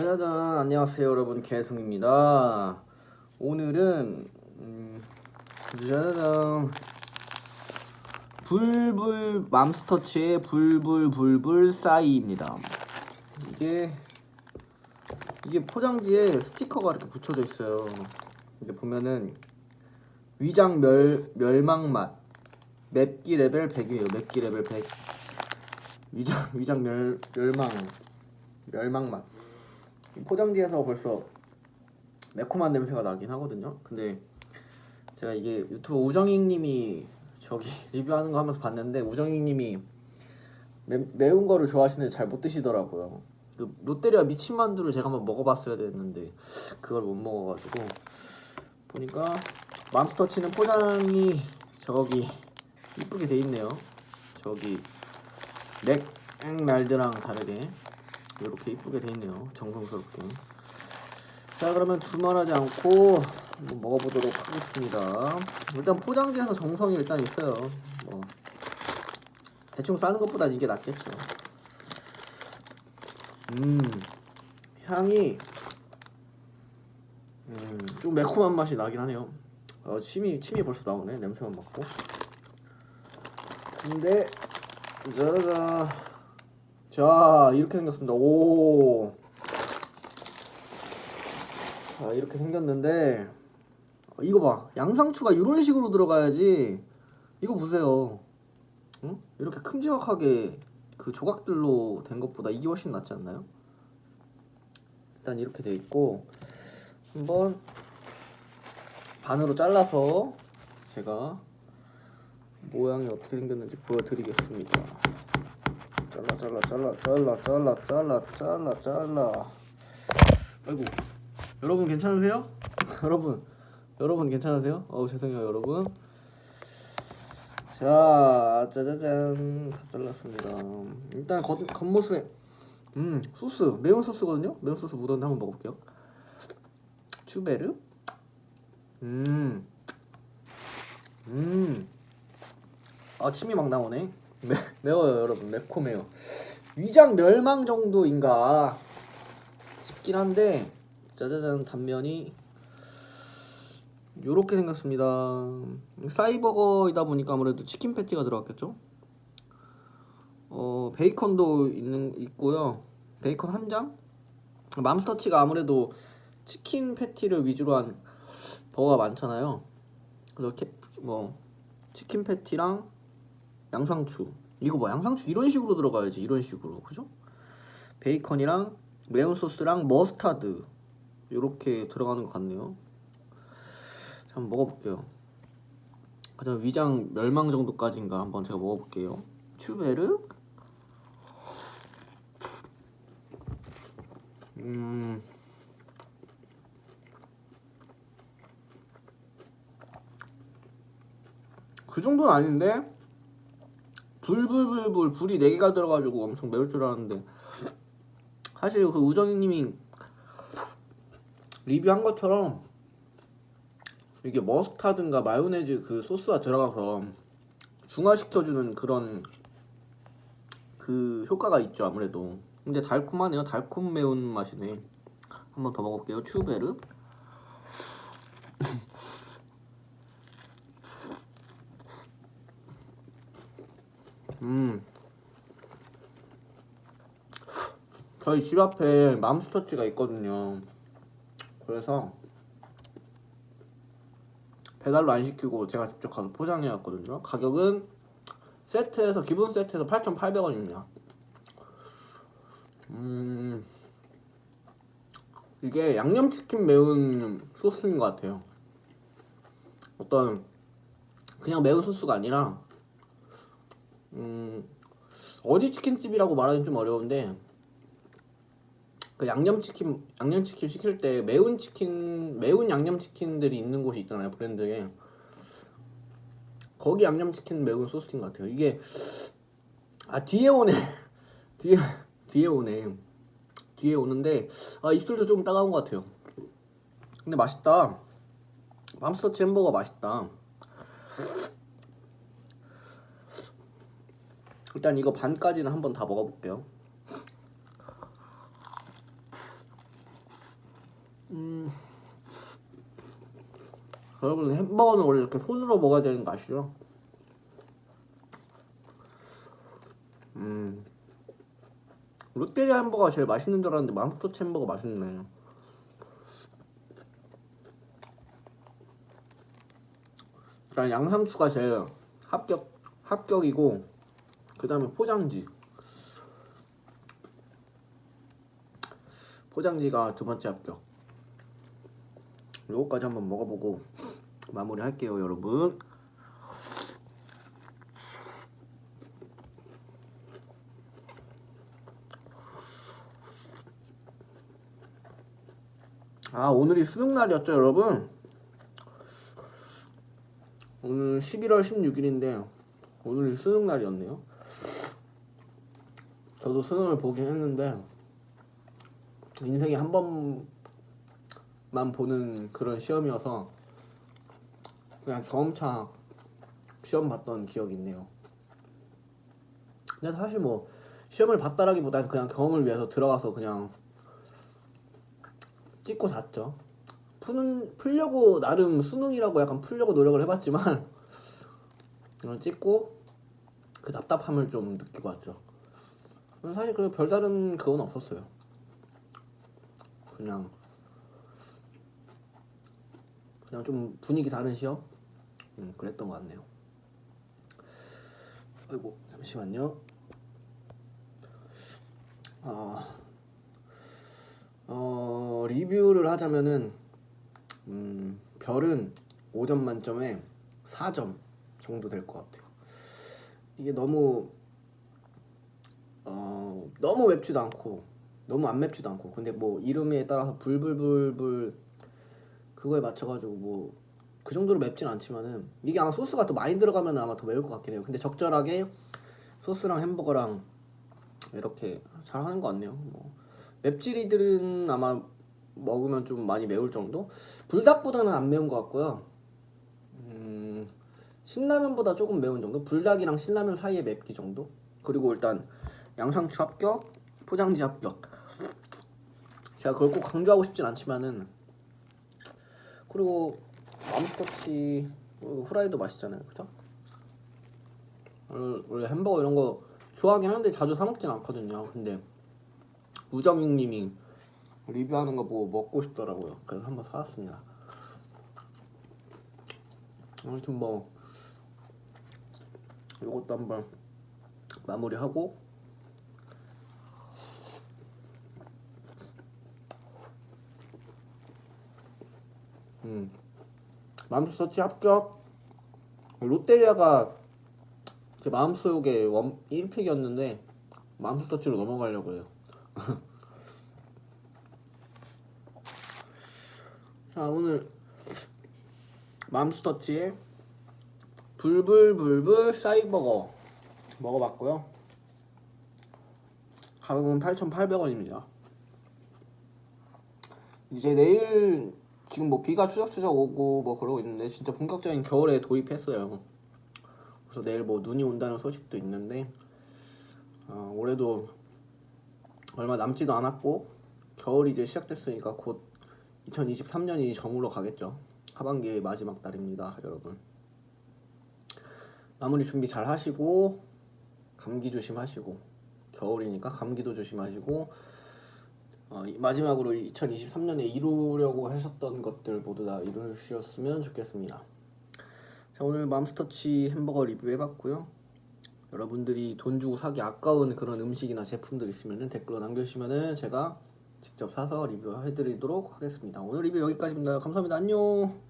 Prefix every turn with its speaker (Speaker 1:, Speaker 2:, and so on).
Speaker 1: 짜자잔. 안녕하세요 여러분. 개승입니다. 오늘은 음, 짜자잔. 불불 맘스터치의 불불불불 싸이입니다. 이게 이게 포장지에 스티커가 이렇게 붙여져 있어요. 이게 보면은 위장 멸 멸망 맛. 맵기 레벨 100이에요. 맵기 레벨 100 위장 위장 멸 멸망 멸망 맛 포장지에서 벌써 매콤한 냄새가 나긴 하거든요. 근데 제가 이게 유튜브 우정익님이 저기 리뷰하는 거 하면서 봤는데 우정익님이 매, 매운 거를 좋아하시는데 잘 못 드시더라고요. 그 롯데리아 미친 만두를 제가 한번 먹어봤어야 됐는데 그걸 못 먹어가지고 보니까 맘스터치는 포장이 저기 이쁘게 돼 있네요. 저기 맥날드랑 다르게 이렇게 이쁘게 돼 있네요. 정성스럽게. 자 그러면 두말하지 않고 먹어보도록 하겠습니다. 일단 포장지에서 정성이 일단 있어요. 뭐 대충 싸는 것보다 이게 낫겠죠. 음 향이 음 좀 매콤한 맛이 나긴 하네요. 어, 침이 침이 벌써 나오네 냄새만 맡고. 근데 짜자잔 자 이렇게 생겼습니다. 오. 자 이렇게 생겼는데 어, 이거 봐 양상추가 이런 식으로 들어가야지 이거 보세요. 응? 이렇게 큼지막하게 그 조각들로 된 것보다 이게 훨씬 낫지 않나요? 일단 이렇게 돼 있고 한번 반으로 잘라서 제가 모양이 어떻게 생겼는지 보여드리겠습니다. 잘라 잘라 잘라 잘라 잘라 잘라 잘라 잘라. 아이고 여러분 괜찮으세요? 여러분 여러분 괜찮으세요? 어우 죄송해요 여러분. 자 짜자잔. 다 잘랐습니다. 일단 겉, 겉모습에 음 소스. 매운 소스거든요? 매운 소스 묻었는데 한번 먹어볼게요. 추베르? 음음. 음. 아 침이 막 나오네 매, 매워요 여러분. 매콤해요. 위장 멸망 정도인가 싶긴 한데 짜자잔 단면이 요렇게 생겼습니다. 사이버거이다 보니까 아무래도 치킨 패티가 들어갔겠죠? 어 베이컨도 있는 있고요. 베이컨 한 장? 맘스터치가 아무래도 치킨 패티를 위주로 한 버거가 많잖아요. 그래서 캐, 뭐 치킨 패티랑 양상추. 이거 봐 양상추 이런 식으로 들어가야지 이런 식으로. 그죠? 베이컨이랑 매운 소스랑 머스타드. 이렇게 들어가는 것 같네요. 자 한번 먹어볼게요. 가장 위장 멸망 정도까지인가 한번 제가 먹어볼게요. 추베르? 음. 그 정도는 아닌데 불불불불 불이 4개가 들어가지고 엄청 매울 줄 알았는데. 사실 그 우정이님이 리뷰한 것처럼 이게 머스타드인가 마요네즈 그 소스가 들어가서 중화시켜주는 그런 그 효과가 있죠 아무래도. 근데 달콤하네요. 달콤 매운 맛이네. 한번 더 먹어볼게요. 추베르 음. 저희 집 앞에 맘스터치가 있거든요. 그래서 배달로 안 시키고 제가 직접 가서 포장해 왔거든요. 가격은 세트에서 기본 세트에서 8,800원입니다. 음. 이게 양념치킨 매운 소스인 것 같아요. 어떤 그냥 매운 소스가 아니라 음 어디 치킨집이라고 말하기 좀 어려운데 그 양념치킨 양념치킨 시킬 때 매운 치킨 매운 양념치킨들이 있는 곳이 있잖아요 브랜드에. 거기 양념치킨 매운 소스인 것 같아요. 이게 아 뒤에 오네. 뒤에 뒤에 오네. 뒤에 오는데 아 입술도 좀 따가운 것 같아요. 근데 맛있다. 맘스터치 햄버거 맛있다 일단 이거 반까지는 한번 다 먹어볼게요 음. 여러분 햄버거는 원래 이렇게 손으로 먹어야 되는 거 아시죠? 음. 롯데리아 햄버거가 제일 맛있는 줄 알았는데 맘스터치 햄버거 맛있네. 일단 양상추가 제일 합격 합격이고 그 다음에 포장지 포장지가 두 번째 합격. 요거까지 한번 먹어보고 마무리 할게요, 여러분. 아, 오늘이 수능 날이었죠, 여러분? 오늘 11월 16일인데 오늘이 수능 날이었네요. 저도 수능을 보긴 했는데 인생에 한 번만 보는 그런 시험이어서 그냥 경험차 시험 봤던 기억이 있네요. 근데 사실 뭐 시험을 봤다라기보다는 그냥 경험을 위해서 들어가서 그냥 찍고 잤죠. 푸는 풀려고 나름 수능이라고 약간 풀려고 노력을 해봤지만 찍고 그 답답함을 좀 느끼고 왔죠. 사실 그 별다른 그건 없었어요. 그냥 그냥 좀 분위기 다른 시험 음, 그랬던 것 같네요. 아이고 잠시만요. 아, 어, 리뷰를 하자면은 음, 별은 5점 만점에 4점 정도 될 것 같아요. 이게 너무 어, 너무 맵지도 않고 너무 안 맵지도 않고. 근데 뭐 이름에 따라서 불불불불 그거에 맞춰가지고 뭐 그 정도로 맵진 않지만은 이게 아마 소스가 더 많이 들어가면 아마 더 매울 것 같긴 해요. 근데 적절하게 소스랑 햄버거랑 이렇게 잘 하는 것 같네요. 뭐 맵찔이들은 아마 먹으면 좀 많이 매울 정도? 불닭보다는 안 매운 것 같고요. 음, 신라면보다 조금 매운 정도? 불닭이랑 신라면 사이에 맵기 정도? 그리고 일단 양상추 합격 포장지 합격. 제가 그걸 꼭 강조하고 싶진 않지만은 그리고 맘스터치 어, 후라이도 맛있잖아요. 그죠? 원래 햄버거 이런 거 좋아하긴 하는데 자주 사 먹진 않거든요. 근데 우정육님이 리뷰하는 거 보고 먹고 싶더라고요. 그래서 한번 사왔습니다. 아무튼 뭐 이것도 한번 마무리하고 음. 맘스터치 합격. 롯데리아가 제 마음속에 원 1픽이었는데 맘스터치로 넘어가려고 해요. 자 오늘 맘스터치의 불불불불 사이버거 먹어봤고요. 가격은 8,800원입니다. 이제 내일 지금 뭐 비가 추적추적 오고 뭐 그러고 있는데 진짜 본격적인 겨울에 도입했어요 그래서 내일 뭐 눈이 온다는 소식도 있는데 어, 올해도 얼마 남지도 않았고 겨울이 이제 시작됐으니까 곧 2023년이 저물어 가겠죠. 하반기의 마지막 달입니다, 여러분. 마무리 준비 잘 하시고 감기 조심하시고 겨울이니까 감기도 조심하시고 어, 이- 마지막으로 2023년에 이루려고 하셨던 것들 모두 다 이루셨으면 좋겠습니다. 자 오늘 맘스터치 햄버거 리뷰 해봤고요. 여러분들이 돈 주고 사기 아까운 그런 음식이나 제품들 있으면 댓글로 남겨주시면 제가 직접 사서 리뷰해드리도록 하겠습니다. 오늘 리뷰 여기까지입니다. 감사합니다. 안녕.